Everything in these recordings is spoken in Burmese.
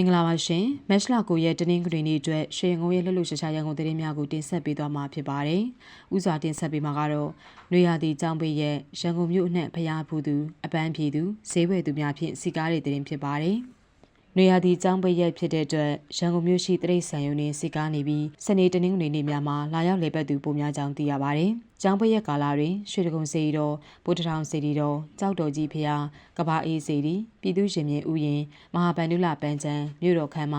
င်္ဂလာပါရှင်မက်ရှလာကိုရဲ့တနင်္ဂနွေနေ့အတွက်ရွှေငုံရဲ့လှုပ်လှုပ်ရှားရှားရန်ကုန်သတင်းများကိုတင်ဆက်ပေးသွားမှာဖြစ်ပါတယ်။ဥစွာတင်ဆက်ပေးမှာကတော့နွေရာသီကျောင်းပိတ်ရဲ့ရန်ကုန်မြို့အနှံ့ဖျားဖူးသူအပန်းဖြေသူဈေးဝယ်သူများဖြင့်စီကားတဲ့သတင်းဖြစ်ပါတယ်။ နွေရာသီကျောင်းပိတ်ရက်ဖြစ်တဲ့အတွက်ရန်ကုန်မြို့ရှိတရိတ်ဆန်ယုံတွင်စီကားနေပြီးစနေတနင်္ဂနွေနေ့များမှာလာရောက်လည်ပတ်သူပိုများကြောင်းသိရပါတယ်။ကျောင်းပိတ်ရက်ကာလတွင်ရွှေတကုံစေတီတော်ဗုဒ္ဓထောင်စေတီတော်ကြောက်တော်ကြီးဖျားကဘာအေးစေတီပြည်သူရှင်မြင်းဥယျင်မဟာဗန္ဓုလပန်းချံမြို့တော်ခမ်းမ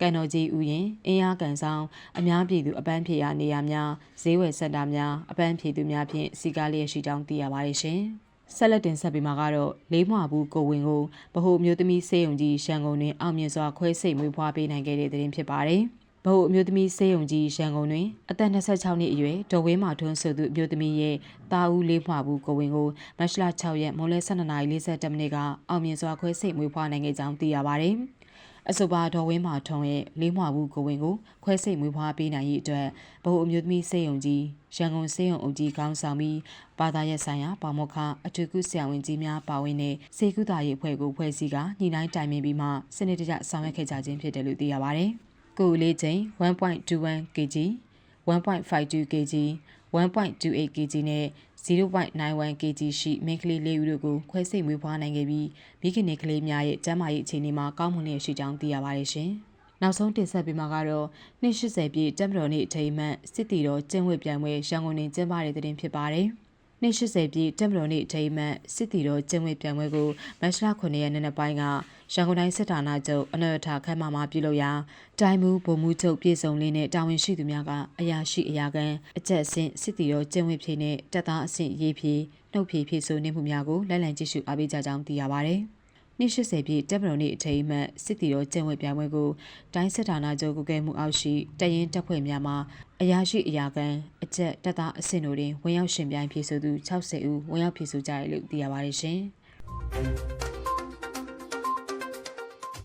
ကန်တော်ကြီးဥယျင်အင်းအားကန်ဆောင်အများပြည်သူအပန်းဖြေရာနေရာများဈေးဝယ်စက်တာများအပန်းဖြေသူများဖြင့်စီကားလျက်ရှိကြောင်းသိရပါတယ်ရှင်။ ဆက်လက်တင်ဆက်ပေးမှာကတော့လေးမွာဘူးကိုဝင်ကိုဗဟိုမျိုးသမီးစေယုံကြီးရန်ကုန်တွင်အောင်မြင်စွာခွဲစိတ်မွေးဖွားပေးနိုင်ခဲ့တဲ့တဲ့ဖြစ်ပါတယ်။ဗဟိုအမျိုးသမီးစေယုံကြီးရန်ကုန်တွင်အသက်26နှစ်အရွယ်ဒေါ်ဝင်းမာထွန်းဆိုသူအမျိုးသမီးရဲ့တာဦးလေးမွာဘူးကိုဝင်ကိုမတ်လ6ရက်မွန်လယ်12:42မိနစ်ကအောင်မြင်စွာခွဲစိတ်မွေးဖွားနိုင်ခဲ့ကြောင်းသိရပါတယ်။ အဆိုပါဒေါ်ဝင်းမာထုံးရဲ့လေးမွာဘူးကိုဝင်ကိုခွဲစိတ်မွေးဖွားပေးနိုင်ရေးအတွက်ဗဟိုအမျိုးသမီးစေယုံကြီးရန်ကုန်စေယုံအုပ်ကြီးခေါင်းဆောင်ပြီးဘာသာရပ်ဆိုင်ရာပါမောက္ခအထူးကုဆရာဝန်ကြီးများပါဝင်တဲ့စေကုသာရေးအဖွဲ့ကိုဖွဲ့စည်းကညှိနှိုင်းတိုင်ပင်ပြီးမှစနစ်တကျဆောင်ရွက်ခဲ့ကြခြင်းဖြစ်တယ်လို့သိရပါတယ်။ကိုယ်လေးချိန်1.21 kg 1.52 kg 1.28 kg နဲ့ 0.91 kg ရှိမိန်းကလေးလေးဦးတို့ကိုခွဲစိတ်မွေးဖွားနိုင်ခဲ့ပြီးမိခင်နဲ့ကလေးများရဲ့ကျန်းမာရေးအခြေအနေမှာကောင်းမွန်လျက်ရှိကြောင်းသိရပါတယ်ရှင်။နောက်ဆုံးတင်ဆက်ပေးမှာကတော့280ပြည့်တက်မတော်နေ့အထိမ်းအမှတ်စစ်တီတော်ကျင်းဝတ်ပြိုင်ပွဲရန်ကုန်တွင်ကျင်းပတဲ့တဲ့တင်ဖြစ်ပါတယ်။ 280ပြည့်တက်မတော်နေ့အထိမ်းအမှတ်စစ်တီတော်ကျင်းဝတ်ပြိုင်ပွဲကိုမတ်လ9ရက်နေ့နက်ပိုင်းကရန်ကုန်တိုင်းစစ်ဌာနချုပ်အနော်ရထခမ်းမမှာပြုလုပ်ရာတိုင်းမှုဗိုလ်မှူးချုပ်ပြည်စုံလင်းနဲ့တာဝန်ရှိသူများကအရာရှိအရာခံအကြက်အဆင့်စစ်တီတော်ကျင်းဝတ်ဖြည့်နဲ့တပ်သားအဆင့်ရေးဖြည့်နှုတ်ဖြည့်ဖြည့်ဆိုနေမှုများကိုလိုက်လံကြည့်ရှုအားပေးကြကြောင်းသိရပါဗျ။ နှစ်80ပြည့်တပ်မတော်နေ့အထိမ်းအမှတ်စစ်တီတော်ကျင့်ဝတ်ပြိုင်ပွဲကိုတိုင်းစစ်ဌာနချုပ်ကုကဲမှုအောက်ရှိတရင်တပ်ဖွဲ့များမှအရာရှိအရာခံအကြက်တပ်သားအဆင့်တို့တွင်ဝင်ရောက်ရှင်ပြိုင်ဖြည့်ဆိုသူ60ဦးဝင်ရောက်ဖြည့်ဆိုကြတယ်လို့သိရပါတယ်ရှင်။